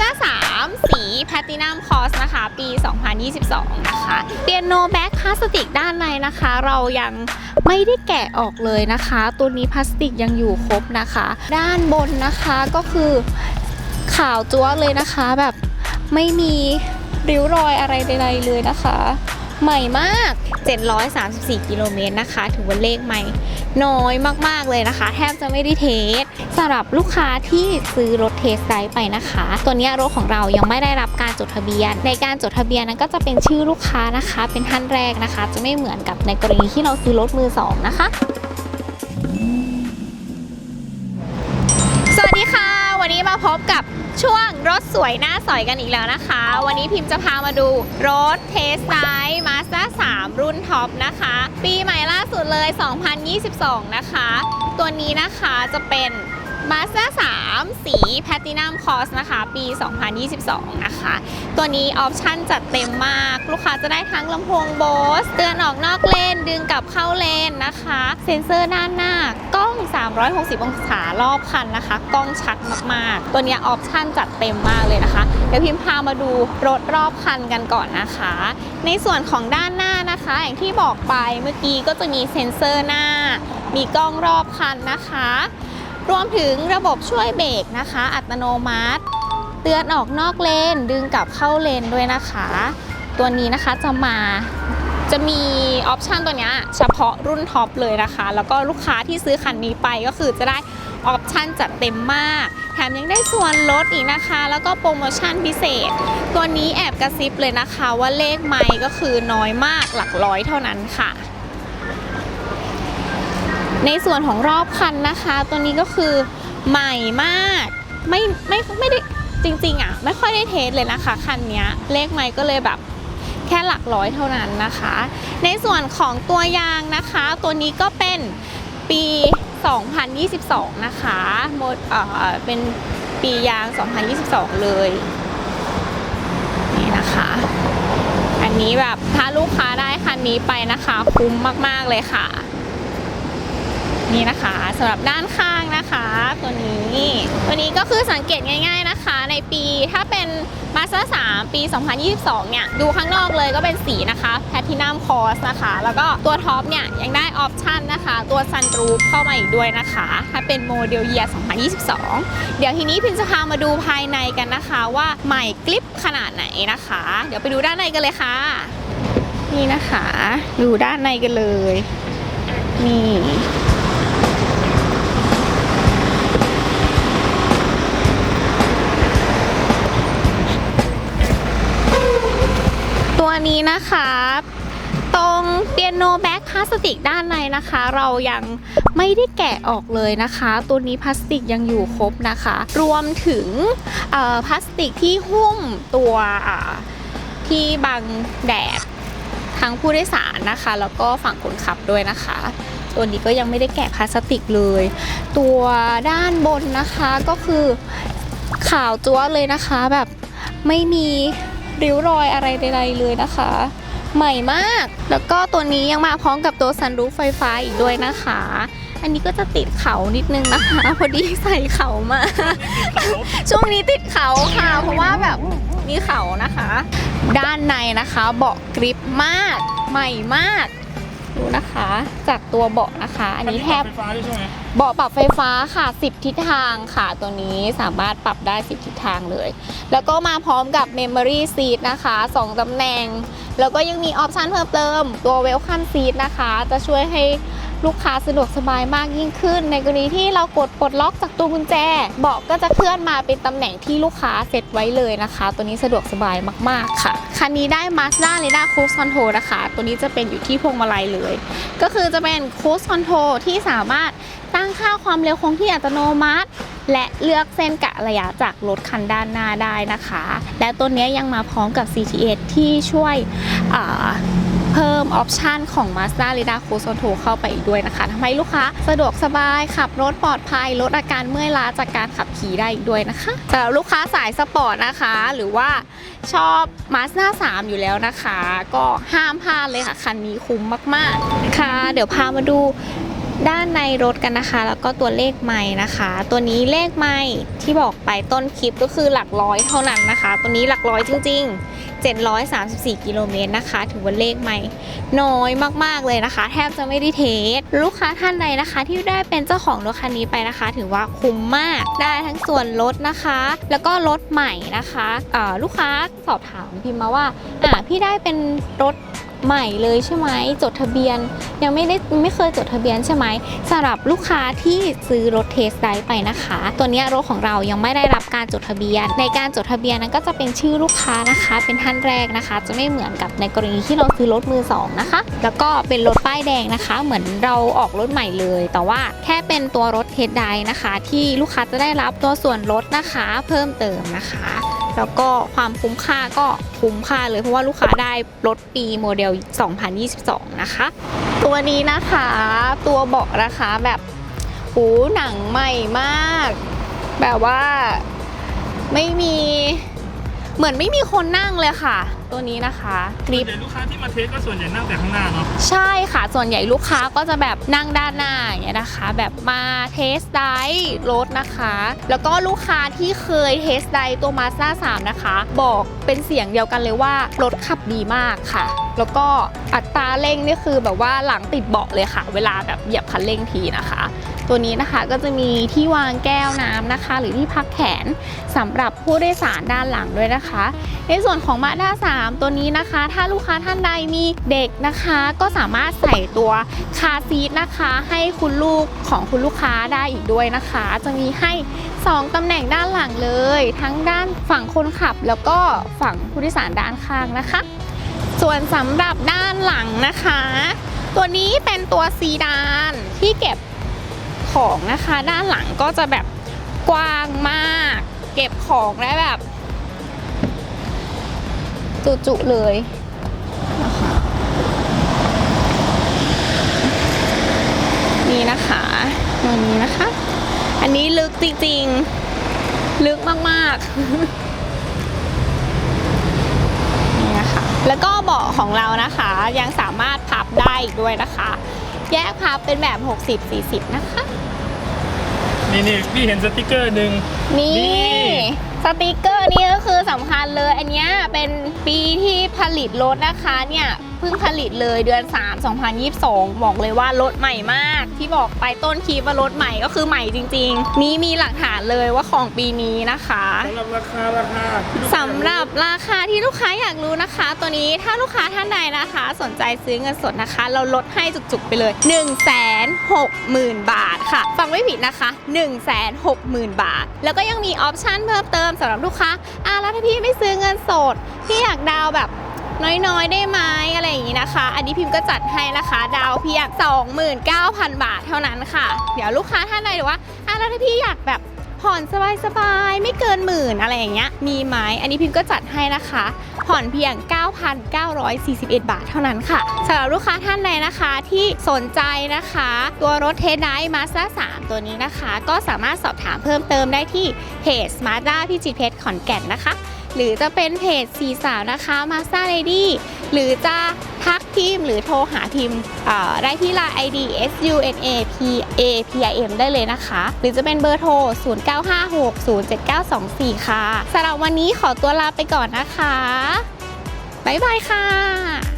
Mazda 3สี Platinum Cross นะคะ ปี 2022 นะคะเปียโนแบ็กพลาสติกด้านในนะคะ เรายังไม่ได้แกะออกเลยนะคะ ตัวนี้พลาสติกยังอยู่ครบนะคะ ด้านบนนะคะก็คือขาวจั๊วเลยนะคะ แบบไม่มีริ้วรอยอะไรใดๆเลยนะคะ ใหม่มาก 734 กิโลเมตรนะคะ ถือว่าเลขใหม่น้อยมากๆเลยนะคะ แทบจะไม่ได้เทสสำหรับลูกค้าที่ซื้อรถเทสไดไปนะคะ ตัวนี้รถของเรายังไม่ได้รับการจดทะเบียน ในการจดทะเบียนนั้นก็จะเป็นชื่อลูกค้านะคะ เป็นท่านแรกนะคะ จะไม่เหมือนกับในกรณีที่เราซื้อรถมือสองนะคะสวัสดีค่ะ วันนี้มาพบกับช่วงรถสวยหน้าสอยกันอีกแล้วนะคะ วันนี้พิมพ์จะพามาดูรถเทสไ i ์มาสด้า ท็อปนะคะ ปีใหม่ล่าสุดเลย 2022 นะคะ ตัวนี้นะคะจะเป็น Mazda 3 สี Platinum Cross นะคะ ปี 2022 นะคะ ตัวนี้ออปชั่นจัดเต็มมาก ลูกค้าจะได้ทั้งลำโพงโบสเตือนออกนอกเลน ดึงกลับเข้าเลนนะคะ เซ็นเซอร์ด้านหน้ากล้อง 360 องศารอบคันนะคะ กล้องชัดมากๆ ตัวนี้ออปชั่นจัดเต็มมากเลยนะคะ เดี๋ยวพิมพ์พามาดูรถรอบคันกันก่อนนะคะ ในส่วนของด้านหน้านะคะ อย่างที่บอกไปเมื่อกี้ก็จะมีเซ็นเซอร์หน้า มีกล้องรอบคันนะคะ รวมถึงระบบช่วยเบรกนะคะ อัตโนมัติ เตือนออกนอกเลนดึงกลับเข้าเลนด้วยนะคะ ตัวนี้นะคะจะมา จะมีออปชันตัวนี้เฉพาะรุ่นท็อปเลยนะคะ แล้วก็ลูกค้าที่ซื้อคันนี้ไปก็คือจะได้ออปชันจัดเต็มมาก แถมยังได้ส่วนลดอีกนะคะ แล้วก็โปรโมชั่นพิเศษ ตัวนี้แอบกระซิบเลยนะคะว่าเลขไมค์ก็คือน้อยมากหลักร้อยเท่านั้นค่ะในส่วนของรอบคันนะคะ ตัวนี้ก็คือใหม่มากไม่ไม่ไม่ได้จริงๆอะ ไม่ค่อยได้เทสเลยนะคะ คันนี้เลขไมค์ก็เลยแบบ แค่หลักร้อยเท่านั้นนะคะ ในส่วนของตัวยางนะคะ ตัวนี้ก็เป็นปี 2022 นะคะโมดเอ่อเป็นปียาง 2022 เลยนี่นะคะอันนี้แบบถ้าลูกค้าได้คันนี้ไปนะคะ คุ้มมาก ๆ เลยค่ะ นี่นะคะสำหรับด้านข้างนะคะ ตัวนี้ ตัวนี้ก็คือสังเกตง่าย ๆนะคะ ในปีถ้า เป็น Mazda 3ปี 2022 เนี่ย ดูข้างนอกเลยก็เป็นสีนะคะ Platinum Cross นะคะ แล้วก็ตัวท็อปเนี่ย ยังได้ออปชันนะคะ ตัว Sunroof เข้ามาอีกด้วยนะคะถ้าเป็นโมเดลเยียร์2022 เดี๋ยวทีนี้พิมจะพามาดูภายในกันนะคะว่าใหม่กลิปขนาดไหนนะคะ เดี๋ยวไปดูด้านในกันเลยค่ะ นี่นะคะ ดูด้านในกันเลย นี่ นี้นะคะตรงเปียโนแบ็กพลาสติกด้านในนะคะ เรายังไม่ได้แกะออกเลยนะคะ ตัวนี้พลาสติกยังอยู่ครบนะคะ รวมถึงพลาสติกที่หุ้มตัวที่บังแดดทั้งผู้โดยสารนะคะ แล้วก็ฝั่งคนขับด้วยนะคะ ตัวนี้ก็ยังไม่ได้แกะพลาสติกเลย ตัวด้านบนนะคะก็คือขาวจั๊วเลยนะคะแบบไม่มี ริ้วรอยอะไรใดๆเลยนะคะ ใหม่มาก แล้วก็ตัวนี้ยังมาพร้อมกับตัวซันรูฟไฟฟ้าอีกด้วยนะคะ อันนี้ก็จะติดเขานิดนึงนะคะ พอดีใส่เขามา ช่วงนี้ติดเขาค่ะ เพราะว่าแบบมีเขานะคะ ด้านในนะคะเบาะกริปมาก ใหม่มาก ดูนะคะ จากตัวเบาะนะคะ อันนี้แทบไฟฟ้าด้วยใช่ไหมเบาะปรับไฟฟ้าค่ะ 10 ทิศทางค่ะ ตัวนี้สามารถปรับได้ 10 ทิศทางเลย แล้วก็มาพร้อมกับ Memory Seat นะคะ 2ตำแหน่ง แล้วก็ยังมีออปชันเพิ่มเติม ตัว Welcome Seat นะคะ จะช่วยให้ ลูกค้าสะดวกสบายมากยิ่งขึ้น ในกรณีที่เรากดปลดล็อกจากตัวกุญแจเบาะก็จะเคลื่อนมาเป็นตำแหน่งที่ลูกค้าเซตไว้เลยนะคะ ตัวนี้สะดวกสบายมากๆค่ะ คันนี้ได้ Mazda r a d a Cruise Control นะคะ ตัวนี้จะเป็นอยู่ที่พวงมาลัยเลย ก็คือจะเป็น Cruise Control ที่สามารถตั้งค่าความเร็วคงที่อัตโนมัติ และเลือกเส้นกะระยะจากรถคันด้านหน้าได้นะคะ และตัวนี้ยยังมาพร้อมกับ CTS ที่ช่วยอ่า เพิ่มออปชันของ Mazda r i d a r Cruise Control เข้าไปอีกด้วยนะคะทำให้ลูกค้าสะดวกสบายขับรถปลอดภัย ลดอาการเมื่อยล้าจากการขับขี่ได้อีกด้วยนะคะสำหรับลูกค้าสายสปอร์ตนะคะ หรือว่าชอบ Mazda 3 อยู่แล้วนะคะ ก็ห้ามพลาดเลยค่ะ คันนี้คุ้มมากๆ ค่ะ เดี๋ยวพามาดู ด้านในรถกันนะคะ แล้วก็ตัวเลขไม้นะคะ ตัวนี้เลขไม้ที่บอกไปต้นคลิปก็คือหลักร้อยเท่านั้นนะคะ ตัวนี้หลักร้อยจริง ๆ 734 กิโลเมตรนะคะ ถือว่าเลขไม่น้อยมากๆเลยนะคะ แทบจะไม่ได้เทส ลูกค้าท่านใดนะคะ ที่ได้เป็นเจ้าของรถคันนี้ไปนะคะ ถือว่าคุ้มมากได้ทั้งส่วนลดนะคะ แล้วก็รถใหม่นะคะลูกค้าสอบถามพิมพ์มาว่าอ่าพี่ได้เป็นรถ ใหม่เลยใช่ไหมจดทะเบียน ยังไม่ได้ไม่เคยจดทะเบียนใช่ไหมสำหรับลูกค้าที่ซื้อรถเทสไดไปนะคะ ตัวนี้รถของเรายังไม่ได้รับการจดทะเบียน ในการจดทะเบียนนั้นก็จะเป็นชื่อลูกค้านะคะ เป็นท่านแรกนะคะ จะไม่เหมือนกับในกรณีที่เราซื้อรถมือสองนะคะ แล้วก็เป็นรถป้ายแดงนะคะ เหมือนเราออกรถใหม่เลย แต่ว่าแค่เป็นตัวรถเทสไดนะคะ ที่ลูกค้าจะได้รับตัวส่วนลดนะคะ เพิ่มเติมนะคะ แล้วก็ความคุ้มค่าก็คุ้มค่าเลยเพราะว่าลูกค้าได้รถปีโมเดล 2022 นะคะ ตัวนี้นะคะ ตัวเบาะนะคะแบบหูหนังใหม่มาก แบบว่าไม่มีเหมือนไม่มีคนนั่งเลยค่ะ ตัวนี้นะคะคส่ลิวนปใหญ่ลูกค้าที่มาเทสก็ส่วนใหญ่นั่งแต่ข้างหน้าเนาะใช่ค่ะ ส่วนใหญ่ลูกค้าก็จะแบบนั่งด้านหน้าอย่างเงี้ยนะคะ แบบมาเทสไดรถนะคะ แล้วก็ลูกค้าที่เคยเทสไดตัว Mazda 3นะคะ บอกเป็นเสียงเดียวกันเลยว่ารถขับดีมากค่ะ แล้วก็อัตราเร่งนี่คือแบบว่าหลังติดเบาะเลยค่ะ เวลาแบบเหยียบคันเร่งทีนะคะ ตัวนี้นะคะก็จะมีที่วางแก้วน้ำนะคะ หรือที่พักแขนสำหรับผู้โดยสารด้านหลังด้วยนะคะ ในส่วนของมาด้า3ตัวนี้นะคะ ถ้าลูกค้าท่านใดมีเด็กนะคะ ก็สามารถใส่ตัวคาซีทนะคะ ให้คุณลูกของคุณลูกค้าได้อีกด้วยนะคะ จะมีให้ 2ตำแหน่งด้านหลังเลย ทั้งด้านฝั่งคนขับ แล้วก็ฝั่งผู้โดยสารด้านข้างนะคะ ส่วนสำหรับด้านหลังนะคะ ตัวนี้เป็นตัวซีดานที่เก็บของนะคะ ด้านหลังก็จะแบบกว้างมาก เก็บของได้แบบ จุๆเลยนะคะนี่นะคะตัวนี้นะคะ อันนี้ลึกจริงๆ ลึกมากๆ นี่นะคะ แล้วก็เบาะของเรานะคะยังสามารถพับได้อีกด้วยนะคะ แยกพับเป็นแบบ 60-40 นะคะ นี่นี่พี่เห็นสติกเกอร์หนึ่ง นี่นี่ สติกเกอร์นี่ก็คือสำคัญเลย อันเนี้ยเป็นปีที่ผลิตรถนะคะเนี่ย เพิ่งผลิตเลยเดือน 3 2022 บอกเลยว่ารถใหม่มาก ที่บอกไปต้นคลิปว่ารถใหม่ก็คือใหม่จริง ๆ นี่มีหลักฐานเลยว่าของปีนี้นะคะสำหรับราคาราคาที่ลูกค้าสำหรับราคาที่ลูกค้าอยากรู้นะคะ ตัวนี้ถ้าลูกค้าท่านใดนะคะ สนใจซื้อเงินสดนะคะ เราลดให้จุกๆไปเลย 1 6 0 0 0 0 บาทค่ะ ฟังไม่ผิดนะคะ 1 6 0 0 0 0 บาท แล้วก็ยังมีออปชั่นเพิ่มเติมสำหรับลูกค้าอะแล้วถ้าพี่ไม่ซื้อเงินสดพี่อยากดาวน์แบบ น้อยๆ ได้ไหมอะไรอย่างนี้นะคะ อันนี้พิมพ์ก็จัดให้นะคะ ดาวเพียง29,000 บาทเท่านั้นค่ะ เดี๋ยวลูกค้าท่านใดหรือว่าอะแล้วถ้าพี่อยากแบบผ่อนสบายๆ ไม่เกินหมื่นอะไรอย่างเงี้ย มีไหมอันนี้พิมพ์ก็จัดให้นะคะ ผ่อนเพียง 9,941 บาทเท่านั้นค่ะสำหรับลูกค้าท่านใดนะคะที่สนใจนะคะ ตัวรถเทสไดมาสด้า3ตัวนี้นะคะ ก็สามารถสอบถามเพิ่มเติมได้ที่เพจ Mazda พิจิตรเพชรขอนแก่นนะคะ หรือจะเป็นเพจสีสาวนะคะมาซาเลดี้หรือจะทักพิมพ์หรือโทรหาพิมพ์ได้ที่ Line ID S U N A P A P I M ได้เลยนะคะ หรือจะเป็นเบอร์โทร 0956079924 ค่ะสำหรับวันนี้ขอตัวลาไปก่อนนะคะ บ๊ายบายค่ะ